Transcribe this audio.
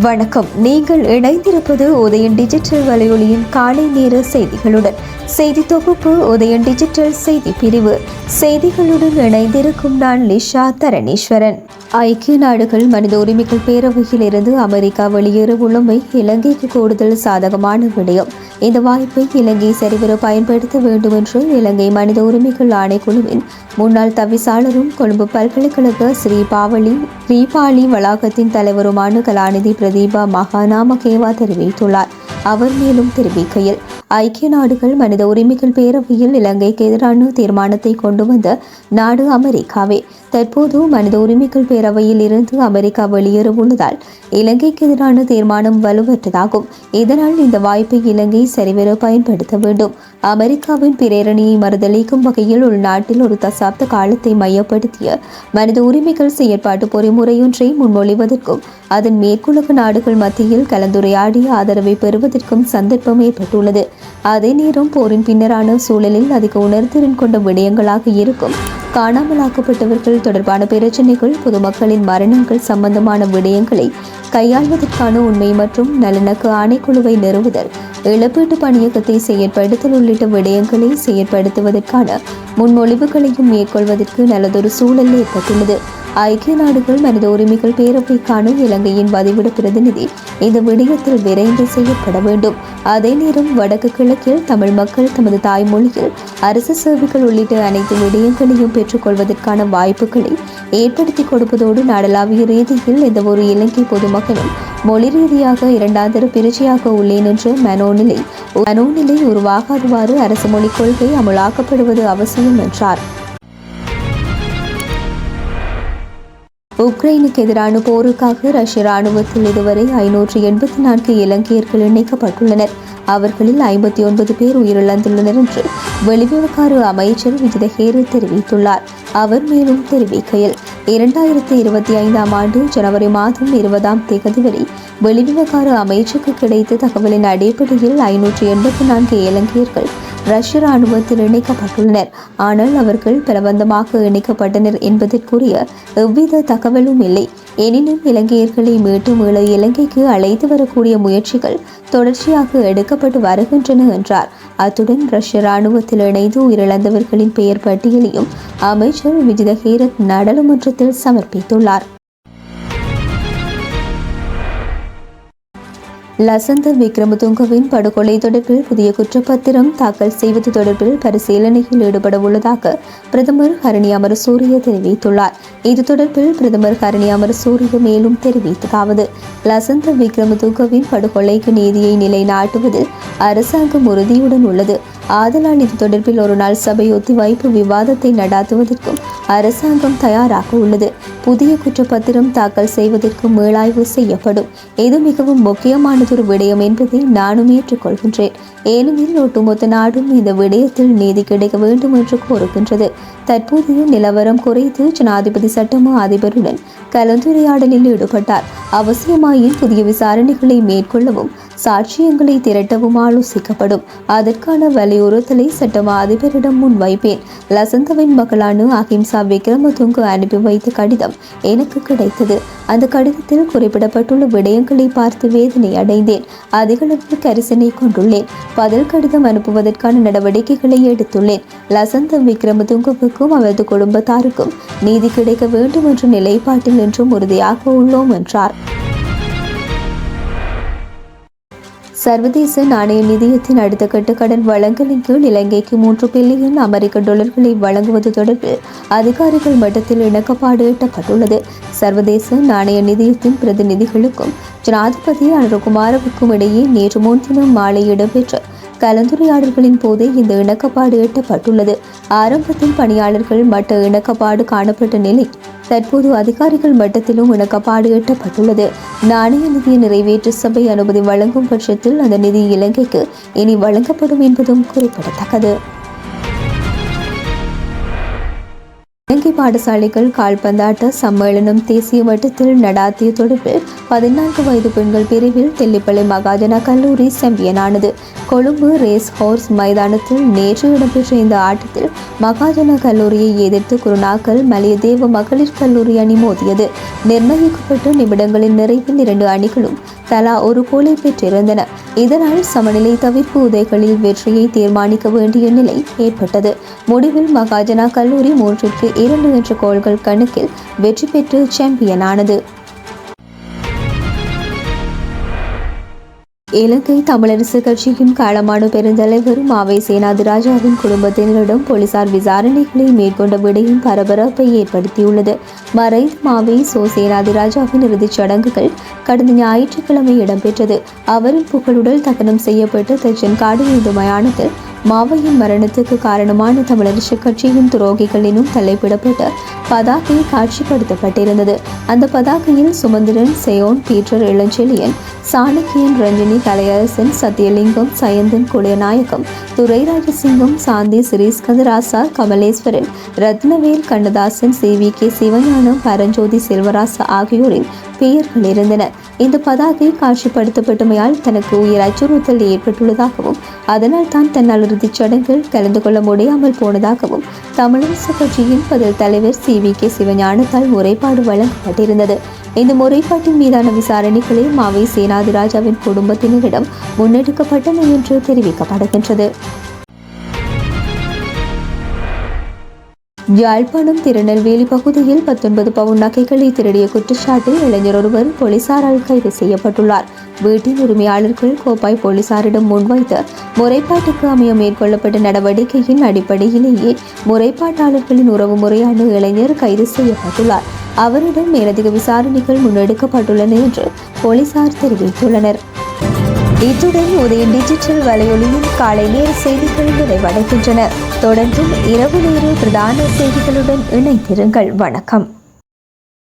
வணக்கம். நீங்கள் இணைந்திருப்பது உதயன் டிஜிட்டல் வலையொலியின் காலை நேர செய்திகளுடன். செய்தி தொகுப்பு உதயன் டிஜிட்டல் செய்தி பிரிவு. செய்திகளுடன் இணைந்திருக்கும் நான் லிஷா தரணீஸ்வரன். ஐக்கிய நாடுகள் மனித உரிமைகள் பேரவையில் இருந்து அமெரிக்கா வெளியேற உள்ளமை இலங்கைக்கு கூடுதல் சாதகமான விடயம். இந்த வாய்ப்பை இலங்கை சரிவர பயன்படுத்த வேண்டும் என்று இலங்கை மனித உரிமைகள் ஆணைக்குழுவின் முன்னாள் தவிசாளரும் கொழும்பு பல்கலைக்கழக ஸ்ரீ பாவலி ஸ்ரீபாலி வளாகத்தின் தலைவருமான கலாநிதி பிரதீபா மகாநாமகேவா தெரிவித்துள்ளார். அவர் மேலும் தெரிவிக்கையில் ஐக்கிய நாடுகள் மனித உரிமைகள் பேரவையில் இலங்கைக்கு எதிரான தீர்மானத்தை கொண்டு வந்த நாடு அமெரிக்காவே தற்போது மனித உரிமைகள் பேரவையில் இருந்து அமெரிக்கா வெளியேற உள்ளதால் இலங்கைக்கு எதிரான தீர்மானம் வலுவற்றதாகும். இதனால் இந்த வாய்ப்பை இலங்கை சரிவர பயன்படுத்த வேண்டும். அமெரிக்காவின் பிரேரணையை மறுதளிக்கும் வகையில் உள்நாட்டில் ஒரு தசாப்த காலத்தை மையப்படுத்திய மனித உரிமைகள் செயற்பாட்டு பொறிமுறையொன்றை முன்மொழிவதற்கும் அதன் மேற்குலக நாடுகள் மத்தியில் கலந்துரையாடி ஆதரவை பெறுவதற்கும் சந்தர்ப்பம் ஏற்பட்டுள்ளது. அதே நேரம் போரின் பின்னரான சூழலில் அதிக உணர்திறன் கொண்ட விடயங்களாக இருக்கும் காணாமலாக்கப்பட்டவர்கள் தொடர்பான பிரச்சினைகள் பொதுமக்களின் மரணங்கள் சம்பந்தமான விடயங்களை கையாள்வதற்கான உண்மை மற்றும் நலனுக்கு ஆணைக்குழுவை நிறுவுதல் இழப்பீட்டு பணியகத்தை செயற்படுத்தல் உள்ளிட்ட விடயங்களை செயற்படுத்துவதற்கான முன்மொழிவுகளையும் மேற்கொள்வதற்கு நல்லதொரு சூழல் ஏற்பட்டுள்ளது. ஐக்கிய நாடுகள் மனித உரிமைகள் பேரவைக்கான இலங்கையின் பதிவிட பிரதிநிதி இந்த விடயத்தில் விரைந்து செய்யப்பட வேண்டும். அதே நேரம் வடக்கு கிழக்கில் தமிழ் மக்கள் தமது தாய்மொழியில் அரசு சேவைகள் உள்ளிட்ட அனைத்து விடயங்களையும் பெற்றுக்கொள்வதற்கான வாய்ப்புகளை ஏற்படுத்தி கொடுப்பதோடு நாடளாவிய ரீதியில் இந்த ஒரு இலங்கை பொதுமகனும் மொழி ரீதியாக இரண்டாந்தர பிரிச்சியாக உள்ளேன் என்ற மனோநிலை மனோநிலை உருவாகாதவாறு அரசு மொழிக் கொள்கை அமலாக்கப்படுவது அவசியம் என்றார். உக்ரைனுக்கு எதிரான போருக்காக ரஷ்ய ராணுவத்தில் இதுவரை ஐநூற்று எண்பத்தி நான்கு இலங்கையர்கள் இணைக்கப்பட்டுள்ளனர். அவர்களில் ஐம்பத்தி ஒன்பது பேர் உயிரிழந்துள்ளனர் என்று வெளிவிவகார அமைச்சர் விஜிதஹேரு தெரிவித்துள்ளார். அவர் மேலும் தெரிவிக்கையில் இரண்டாயிரத்தி இருபத்தி ஐந்தாம் ஆண்டு ஜனவரி மாதம் இருபதாம் தேதி வரை வெளிவிவகார அமைச்சுக்கு கிடைத்த தகவலின் அடிப்படையில் ஐநூற்றி எண்பத்தி நான்கு இலங்கையர்கள் ரஷ்ய ராணுவத்தில் இணைக்கப்பட்டுள்ளனர். ஆனால் அவர்கள் பலவந்தமாக இணைக்கப்பட்டனர் என்பதற்குரிய எவ்வித தகவலும் இல்லை. எனினும் இலங்கையர்களை மீட்டு மீள இலங்கைக்கு அழைத்து வரக்கூடிய முயற்சிகள் தொடர்ச்சியாக எடுக்கப்பட்டு வருகின்றன என்றார். அத்துடன் ரஷ்ய ராணுவத்தில் இணைந்து உயிரிழந்தவர்களின் பெயர் பட்டியலையும் அமைச்சர் விஜித நாடாளுமன்ற நாடாளுமன்றத்தில் சமர்ப்பித்துள்ளார். லசந்த விக்ரமதுங்கவின் படுகொலை தொடர்பில் புதிய குற்றப்பத்திரம் தாக்கல் செய்வது தொடர்பில் பரிசீலனையில் ஈடுபட உள்ளதாக பிரதமர் ஹரணி அமரசூரிய தெரிவித்துள்ளார். இது தொடர்பில் பிரதமர் ஹரணி அமரசூரிய மேலும் தெரிவித்ததாவது லசந்த விக்ரமதுங்கவின் படுகொலைக்கு நீதியை நிலைநாட்டுவதில் அரசாங்கம் உறுதியுடன் உள்ளது. ஆதலால் இது தொடர்பில் ஒரு நாள் சபை ஒத்திவைப்பு விவாதத்தை நடாத்துவதற்கும் அரசாங்கம் தயாராக உள்ளது. புதிய குற்றப்பத்திரம் தாக்கல் செய்வதற்கு மீளாய்வு செய்யப்படும். இது மிகவும் முக்கியமானதொரு விடயம் என்பதை நானும் ஏற்றுக்கொள்கின்றேன். ஏனெனில் ஒட்டுமொத்த நாடும் இந்த விடயத்தில் நீதி கிடைக்க வேண்டும் என்று கோருகின்றது தற்போதைய நிலவரம் குறைத்து ஜனாதிபதி சட்டமா அதிபருடன் கலந்துரையாடலில் ஈடுபட்டார். அவசியமாயின் புதிய விசாரணைகளை மேற்கொள்ளவும் சாட்சியங்களை திரட்டவும் ஆலோசிக்கப்படும். அதற்கான வலியுறுத்தலை சட்டமா அதிபரிடம் முன்வைப்பேன். லசந்தவின் மகளான அஹிம்சா விக்ரமதுங்கு அனுப்பி வைத்த கடிதம் எனக்கு கிடைத்தது. அந்த கடிதத்தில் குறிப்பிடப்பட்டுள்ள விடயங்களை பார்த்து வேதனை அடைந்தேன். அதிகளவில் கரிசனை கொண்டுள்ளேன். பதில் கடிதம் அனுப்புவதற்கான நடவடிக்கைகளை எடுத்துள்ளேன். லசந்த விக்ரமதுங்குவுக்கும் அவரது குடும்பத்தாருக்கும் நீதி கிடைக்க வேண்டும் என்ற நிலைப்பாட்டில் என்றும் உறுதியாக உள்ளோம் என்றார். சர்வதேச நாணய நிதியத்தின் அடுத்த கட்ட கடன் வழங்கலின் கீழ் இலங்கைக்கு மூன்று பில்லியன் அமெரிக்க டாலர்களை வழங்குவது தொடர்பில் அதிகாரிகள் மட்டத்தில் இணக்கப்பாடு எட்டப்பட்டுள்ளது. சர்வதேச நாணய நிதியத்தின் பிரதிநிதிகளுக்கும் ஜனாதிபதி அனுகுமாரவுக்கும் இடையே நேற்று முன்தினம் மாலை இடம்பெற்ற கலந்துரையாடல்களின் போதே இந்த இணக்கப்பாடு எட்டப்பட்டுள்ளது. ஆரம்பத்தில் பணியாளர்கள் மட்ட இணக்கப்பாடு காணப்பட்ட நிலை தற்போது அதிகாரிகள் மட்டத்திலும் இணக்கப்பாடு எட்டப்பட்டுள்ளது. நாணய நிதியை நிறைவேற்று சபை அனுமதி வழங்கும் பட்சத்தில் அந்த நிதி இலங்கைக்கு இனி வழங்கப்படும் என்பதும் குறிப்பிடத்தக்கது. இலங்கை பாடசாலைகள் கால்பந்தாட்ட சம்மேளனம் தேசிய மட்டத்தில் நடாத்திய தொடர்பில் பதினான்கு வயது பெண்கள் பிரிவில் தெல்லிப்பள்ளி மகாஜன கல்லூரி சாம்பியனானது. கொழும்பு ரேஸ் ஹோர்ஸ் மைதானத்தில் நேற்று இடம்பெற்ற இந்த ஆட்டத்தில் மகாஜன கல்லூரியை எதிர்த்து குருநாக்கல் மலையதேவ மகளிர் கல்லூரி அணி மோதியது. நிர்ணயிக்கப்பட்ட நிமிடங்களின் நிறைவில் இரண்டு அணிகளும் தலா ஒரு கோலை பெற்றிருந்தன. இதனால் சமநிலை தவிர்ப்பு உதைகளில் வெற்றியை தீர்மானிக்க வேண்டிய நிலை ஏற்பட்டது. முடிவில் மகாஜனா கல்லூரி மூன்றிற்கு இரண்டு என்ற கோல்கள் கணக்கில் வெற்றி பெற்று சாம்பியனானது இலங்கை தமிழரசு கட்சியின் காலமான பெருந்தலைவர் மாவை சேனாதிராஜாவின் குடும்பத்தினரிடம் போலீசார் விசாரணைகளை மேற்கொண்ட விடையும் பரபரப்பை ஏற்படுத்தியுள்ளது. மறைந்த மாவை சோ சேனாதிராஜாவின் இறுதிச் சடங்குகள் கடந்த ஞாயிற்றுக்கிழமை இடம்பெற்றது. அவரின் புகழுடல் தகனம் செய்யப்பட்ட தச்சன் காடு இந்து மயானத்தில் மாவையின் மரணத்துக்கு காரணமான தமிழரசு கட்சியின் துரோகிகளினும் தலைப்பிடப்பட்ட பதாகை காட்சிப்படுத்தப்பட்டிருந்தது. அந்த பதாகையில் Sumanthiran Seyon Peter Ilanchezhiyan Shanakiyan Ranjini Kalaiyarasan Sathiyalingam Sayanthan Kuliyanayagam Thurairajasingam Shanthi Sriskantharasa Kamaleswaran Rathnavel Kannadasan C V K Sivagnanam Paranjothi Selvarasa ஆகியோரின் பெயர்கள் இருந்தன. இந்த பதாகை காட்சிப்படுத்தப்பட்டமையால் தனக்கு உயிர் அச்சுறுத்தல் ஏற்பட்டுள்ளதாகவும் அதனால் தான் தன்னால் இறுதிச் சடங்கில் கலந்து கொள்ள முடியாமல் போனதாகவும் தமிழரசு கட்சியின் பதில் தலைவர் சி. வி. கே. சிவஞானத்தால் முறைப்பாடு வழங்கப்பட்டிருந்தது. இந்த முறைப்பாட்டின் மீதான விசாரணைகளை மாவை சேனாதிராஜாவின் குடும்பத்தினரிடம் முன்னெடுக்கப்பட்டன என்று தெரிவிக்கப்படுகின்றது. யாழ்ப்பாணம் திருநெல்வேலி பகுதியில் பத்தொன்பது பவுன் நகைகளை திருடிய குற்றச்சாட்டில் இளைஞர் ஒருவர் போலீசாரால் கைது செய்யப்பட்டுள்ளார். வீட்டின் உரிமையாளர்கள் கோப்பாய் போலீசாரிடம் முன்வைத்த முறைப்பாட்டுக்கு அமைய மேற்கொள்ளப்பட்ட நடவடிக்கையின் அடிப்படையிலேயே முறைப்பாட்டாளர்களின் உறவு முறையான இளைஞர் கைது செய்யப்பட்டுள்ளார். அவரிடம் மேலதிக விசாரணைகள் முன்னெடுக்கப்பட்டுள்ளன என்று போலீசார் தெரிவித்துள்ளனர். இத்துடன் உதய டிஜிட்டல் வலையொலியின் காலை நேர செய்திகள் நிறைவடைகின்றன. தொடர்ந்தும் இரவு நேர பிரதான செய்திகளுடன் இணைந்திருங்கள். வணக்கம்.